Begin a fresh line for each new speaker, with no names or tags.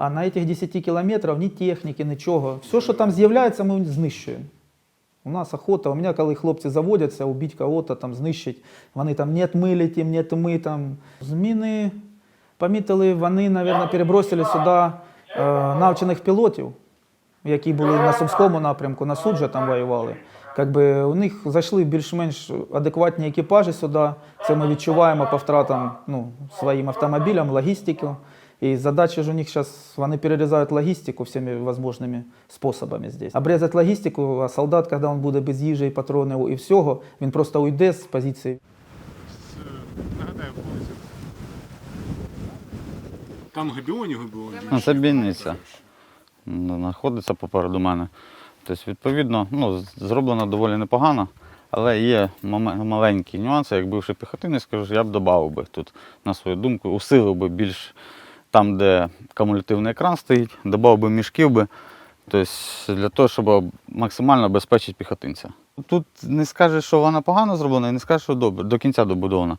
А на этих 10 кілометрах ні техніки, нічого. Все, що там з'являється, ми знищуємо. У нас охота, у мене, коли хлопці заводяться, убити кого-то, там, знищить, вони там нет ми летим, нет ми там. Зміни помітили, вони, мабуть, перебросили сюди е, навчених пілотів, які були на Сумському напрямку, на суджа там воювали. Якби у них зайшли більш-менш адекватні екіпажі сюди. Це ми відчуваємо по втратам ну, своїм автомобілям, логістику. І задача ж у них зараз, вони перерізають логістику всіми можливими способами здесь. Обрізати логістику, а солдат, коли він буде без їжі, патронів і всього, він просто уйде з позиції.
Нагадаю. Там Гебіоні, Гебіоні.
Ну, це бійниця. Ну, Знаходиться попереду мене. Тобто, відповідно, ну, зроблено доволі непогано, але є маленькі нюанси. Як бивший піхотинець, скажу, я б додав би тут, на свою думку, усилив би більш там, де кумулятивний екран стоїть, додав би мішків би. Тобто для того, щоб максимально обезпечити піхотинця. Тут не скажеш, що вона погано зроблена, і не скажеш, що добре, до кінця добудована.